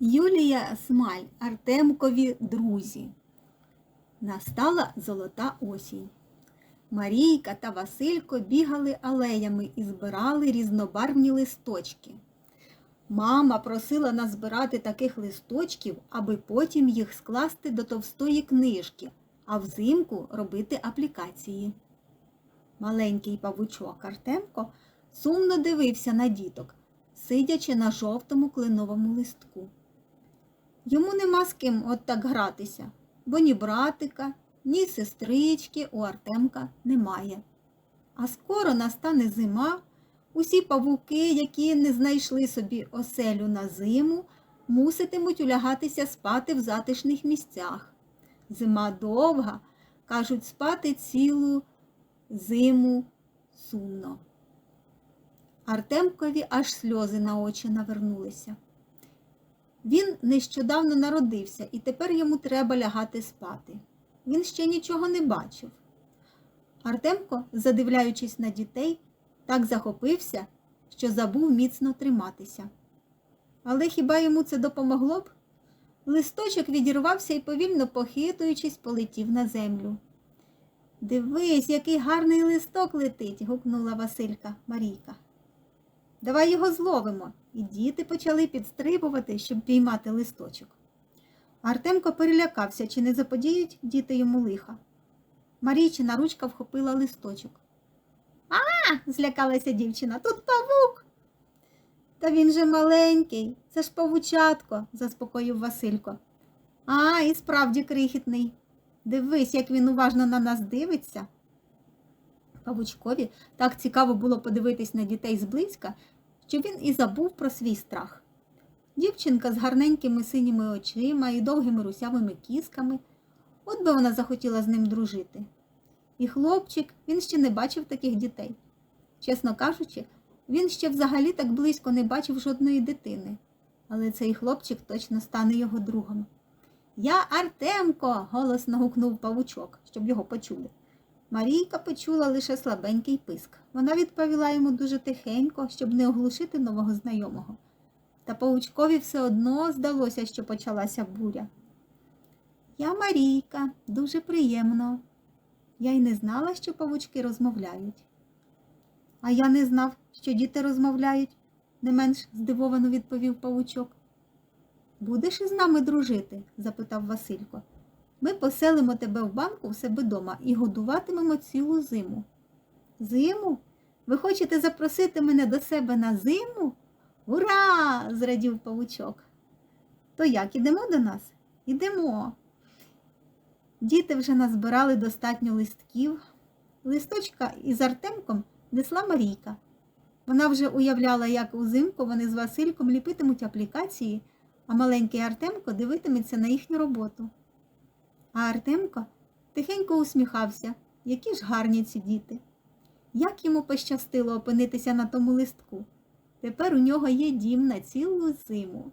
Юлія Смаль, Артемкові друзі. Настала золота осінь. Марійка та Василько бігали алеями і збирали різнобарвні листочки. Мама просила назбирати таких листочків, аби потім їх скласти до товстої книжки, а взимку робити аплікації. Маленький павучок Артемко сумно дивився на діток, сидячи на жовтому кленовому листку. Йому нема з ким от так гратися, бо ні братика, ні сестрички у Артемка немає. А скоро настане зима, усі павуки, які не знайшли собі оселю на зиму, муситимуть улягатися спати в затишних місцях. Зима довга, кажуть, спати цілу зиму сумно. Артемкові аж сльози на очі навернулися. Він нещодавно народився, і тепер йому треба лягати спати. Він ще нічого не бачив. Артемко, задивляючись на дітей, так захопився, що забув міцно триматися. Але хіба йому це допомогло б? Листочок відірвався і, повільно похитуючись, полетів на землю. Дивись, який гарний листок летить, гукнула Василька Марійка. Давай його зловимо. І діти почали підстрибувати, щоб піймати листочок. Артемко перелякався, чи не заподіють діти йому лиха. Марійчина ручка вхопила листочок. А, злякалася дівчина, тут павук. Та він же маленький, це ж павучатко, заспокоїв Василько. А, і справді крихітний. Дивись, як він уважно на нас дивиться. Павучкові так цікаво було подивитись на дітей зблизька, що він і забув про свій страх. Дівчинка з гарненькими синіми очима і довгими русявими кісками, от би вона захотіла з ним дружити. І хлопчик, він ще не бачив таких дітей. Чесно кажучи, він ще взагалі так близько не бачив жодної дитини. Але цей хлопчик точно стане його другом. Я Артемко. голосно гукнув павучок, щоб його почули. Марійка почула лише слабенький писк. Вона відповіла йому дуже тихенько, щоб не оглушити нового знайомого. Та паучкові все одно здалося, що почалася буря. Я Марійка, дуже приємно. Я й не знала, що павучки розмовляють. А я не знав, що діти розмовляють, не менш здивовано відповів павучок. Будеш із нами дружити? запитав Василько. Ми поселимо тебе в банку в себе дома і годуватимемо цілу зиму. Зиму? Ви хочете запросити мене до себе на зиму? Ура! зрадів павучок. То як, ідемо до нас? Ідемо. Діти вже назбирали достатньо листків. Листочка із Артемком несла Марійка. Вона вже уявляла, як узимку вони з Васильком ліпитимуть аплікації, а маленький Артемко дивитиметься на їхню роботу. А Артемко тихенько усміхався, які ж гарні ці діти. Як йому пощастило опинитися на тому листку. Тепер у нього є дім на цілу зиму.